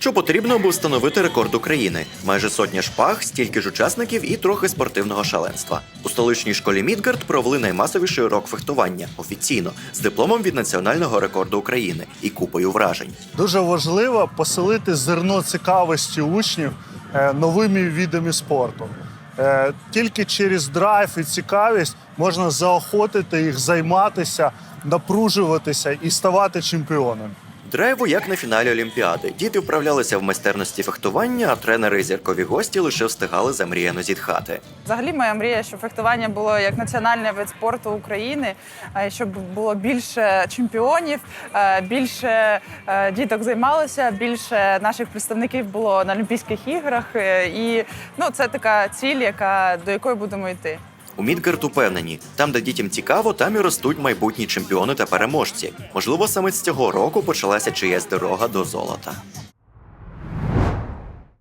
Що потрібно, аби встановити рекорд України? Майже сотня шпаг, стільки ж учасників і трохи спортивного шаленства. У столичній школі Мідгард провели наймасовіший урок фехтування офіційно з дипломом від національного рекорду України і купою вражень. Дуже важливо поселити зерно цікавості учнів е, новими видами спорту. Е, Тільки через драйв і цікавість можна заохотити їх займатися, напружуватися і ставати чемпіонами. Драйву як на фіналі Олімпіади. Діти вправлялися в майстерності фехтування, а тренери і зіркові гості лише встигали замріяно зітхати. Взагалі, моя мрія, щоб фехтування було як національний вид спорту України, щоб було більше чемпіонів, більше діток займалося, більше наших представників було на Олімпійських іграх. е, І ну, це така ціль, яка до якої будемо йти. У Мідгард упевнені, там, де дітям цікаво, там і ростуть майбутні чемпіони та переможці. Можливо, саме з цього року почалася чиясь дорога до золота.